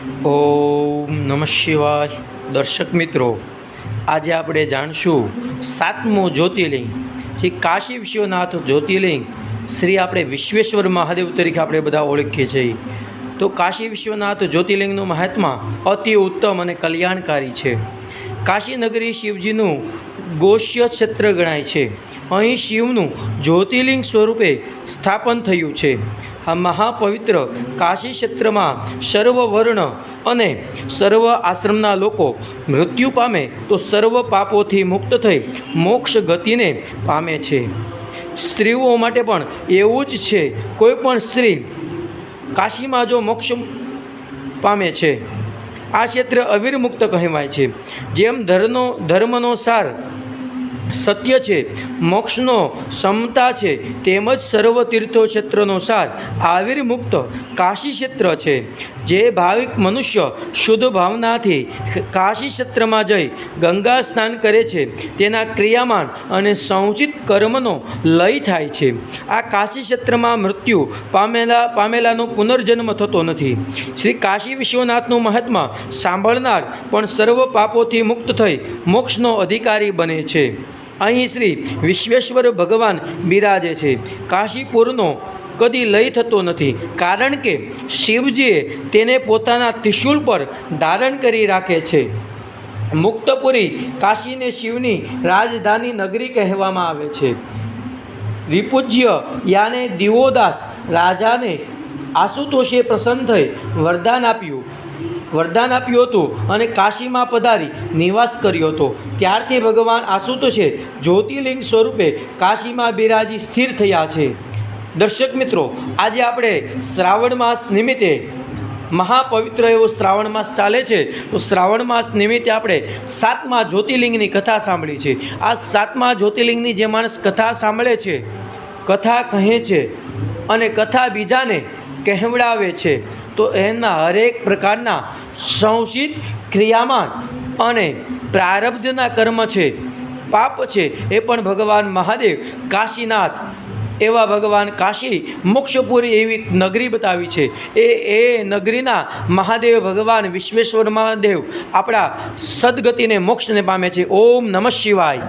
ઓમ નમઃ શિવાય. દર્શક મિત્રો, આજે આપણે જાણશું સાતમું જ્યોતિર્લિંગ. જે કાશી વિશ્વનાથ જ્યોતિર્લિંગ શ્રી આપણે વિશ્વેશ્વર મહાદેવ તરીકે આપણે બધા ઓળખીએ છીએ. તો કાશી વિશ્વનાથ જ્યોતિર્લિંગનું મહાત્મા અતિ ઉત્તમ અને કલ્યાણકારી છે. કાશી નગરી શિવજીનું ગોષ્ય ક્ષેત્ર ગણાય છે. અહીં શિવનું જ્યોતિર્લિંગ સ્વરૂપે સ્થાપન થયું છે. આ મહાપવિત્ર કાશી ક્ષેત્રમાં સર્વ વર્ણ અને સર્વ આશ્રમના લોકો મૃત્યુ પામે તો સર્વ પાપોથી મુક્ત થઈ મોક્ષ ગતિને પામે છે. સ્ત્રીઓ માટે પણ એવું જ છે. કોઈ પણ સ્ત્રી કાશીમાં જો મોક્ષ પામે છે આ ક્ષેત્ર અવિરમુક્ત કહેવાય છે. જેમ ધર્મનો ધર્મનો સાર સત્ય છે, મોક્ષનો સમતા છે, તેમજ સર્વ તીર્થો ક્ષેત્રનો સાર. આવિર્મુક્ત કાશી ક્ષેત્ર છે, જે ભાવિક મનુષ્ય શુદ્ધ ભાવનાથી કાશી ક્ષેત્રમાં જઈ ગંગા સ્નાન કરે છે. તેના ક્રિયામાન અને સંચિત કર્મનો લય થાય છે. આ કાશી ક્ષેત્રમાં મૃત્યુ પામેલા, પામેલાનો પુનર્જન્મ થતો નથી. શ્રી કાશી વિશ્વનાથનું મહાત્મા સાંભળનાર પણ સર્વ પાપોથી મુક્ત થઈ મોક્ષનો અધિકારી બને છે. અહીં શ્રી વિશ્વેશ્વર ભગવાન બિરાજે છે. કાશીપુરનો કદી લય થતો નથી. કારણ કે શિવજીએ તેને પોતાના ત્રિશુલ પર ધારણ કરી રાખે છે. મુક્તપુરી કાશીને શિવની રાજધાની નગરી કહેવામાં આવે છે. રિપુજ્ય યાને દિવોદાસ રાજાને આશુતોષે પ્રસન્ન થઈ વરદાન આપ્યું. વરદાન આપ્યું હતું અને કાશીમાં પધારી નિવાસ કર્યો હતો. ત્યારથી ભગવાન આશુતોષે જ્યોતિર્લિંગ સ્વરૂપે કાશીમાં બિરાજી સ્થિર થયા છે. દર્શક મિત્રો, આજે આપણે શ્રાવણ માસ નિમિત્તે મહાપવિત્ર એવો શ્રાવણ માસ ચાલે છે. તો શ્રાવણ માસ નિમિત્તે આપણે સાતમા જ્યોતિર્લિંગની કથા સાંભળી છે. આ સાતમા જ્યોતિર્લિંગની જે માણસ કથા સાંભળે છે, કથા કહે છે અને કથા બીજાને કહેવડાવે છે. તો એના હરેક પ્રકારના સંશિત ક્રિયામાન અને પ્રારબ્ધના કર્મ છે, પાપ છે, એ પણ ભગવાન મહાદેવ કાશીનાથ એવા ભગવાન કાશી મોક્ષપુરી એવી નગરી બતાવી છે. એ એ નગરીના મહાદેવ ભગવાન વિશ્વેશ્વર મહાદેવ આપણા સદગતિને, મોક્ષને પામે છે. ઓમ નમઃ શિવાય.